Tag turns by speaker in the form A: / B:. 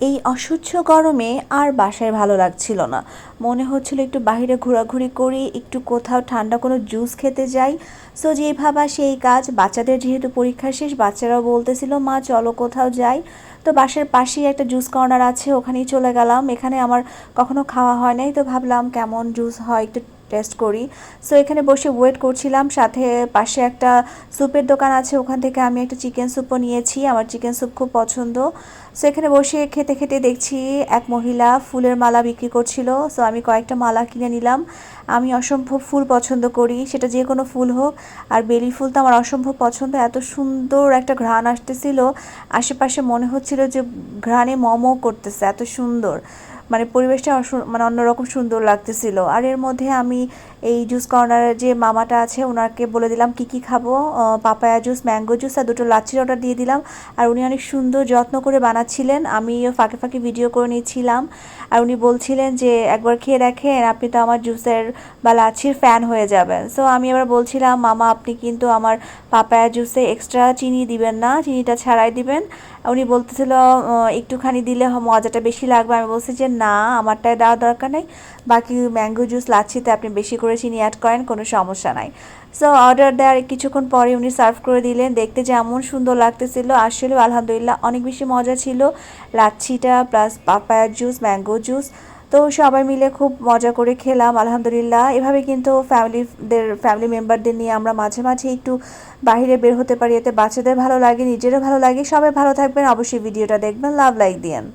A: এই অসহ্য গরমে আর বাসায় ভালো লাগছিল না। মনে হচ্ছিল একটু বাইরে ঘোরাঘুরি করি, একটু কোথাও ঠান্ডা কোনো জুস খেতে যাই। সো যেই ভাবা সেই কাজ। বাচ্চাদের যেহেতু পরীক্ষা শেষ, বাচ্চারাও বলতেছিল, মা, চলো কোথাও যাই। তো বাসার পাশেই একটা জুস কর্নার আছে, ওখানেই চলে গেলাম। এখানে আমার কখনো খাওয়া হয় নাই, তো ভাবলাম কেমন জুস হয় একটু টেস্ট করি। সো এখানে বসে ওয়েট করছিলাম। সাথে পাশে একটা স্যুপের দোকান আছে, ওখান থেকে আমি একটা চিকেন স্যুপও নিয়েছি। আমার চিকেন স্যুপ খুব পছন্দ। সো এখানে বসে খেতে খেতে দেখছি এক মহিলা ফুলের মালা বিক্রি করছিল। সো আমি কয়েকটা মালা কিনে নিলাম। আমি অসম্ভব ফুল পছন্দ করি। সেটা যে কোনো ফুল হোক। আর বেলি ফুল তো আমার অসম্ভব পছন্দ। এত সুন্দর একটা ঘ্রাণ আসতেছিল। আশেপাশে মনে হচ্ছিল যে ঘ্রাণে মমো করতেছে। এত সুন্দর। মানে পরিবেশটা মানে অন্যরকম সুন্দর লাগতেছিল। আর এর মধ্যে আমি এই জুস কর্নারের যে মামাটা আছে ওনাকে বলে দিলাম, কি কি খাব? পাপায়া জুস ম্যাঙ্গো জুস আর দুটো লাচ্ছির অর্ডার দিয়ে দিলাম। আর উনি অনেক সুন্দর যত্ন করে বানাচ্ছিলেন আমিও ফাঁকে ফাঁকে ভিডিও করে নিচ্ছিলাম। আর উনি বলছিলেন যে, একবার খেয়ে দেখেন, আপনি তো আমার জুসের বা লাচ্ছির ফ্যান হয়ে যাবেন। সো আমি এবার বলছিলাম, মামা, আপনি কিন্তু আমার পাপায়া জুসে এক্সট্রা চিনি দিবেন না, চিনিটা ছাড়াই দিবেন। উনি বলতেছিল একটুখানি দিলে মজাটা বেশি লাগবে। আমি বলছি যে, না আমারটায় দেওয়া দরকার নেই। বাকি ম্যাঙ্গো জুস লাচ্ছিতে আপনি বেশি করে চিনি অ্যাড করেন, কোনো সমস্যা নাই। সো অর্ডার দেওয়ার কিছুক্ষণ পরে উনি সার্ভ করে দিলেন। দেখতে যেমন সুন্দর লাগতেছিল। আসলে আলহামদুলিল্লাহ, অনেক বেশি মজা ছিল, লাচ্ছিটা প্লাস পাপায়ার জুস ম্যাঙ্গো জুস তো সবাই মিলে খুব মজা করে খেলাম, আলহামদুলিল্লাহ। এভাবে কিন্তু ফ্যামিলিদের ফ্যামিলি মেম্বারদের নিয়ে আমরা মাঝে মাঝে একটু বাইরে বের হতে পারি। এতে বাচ্চাদের ভালো লাগে, নিজেরও ভালো লাগে। সবাই ভালো থাকবেন। অবশ্যই ভিডিওটা দেখবেন। লাভ লাইক দিয়েন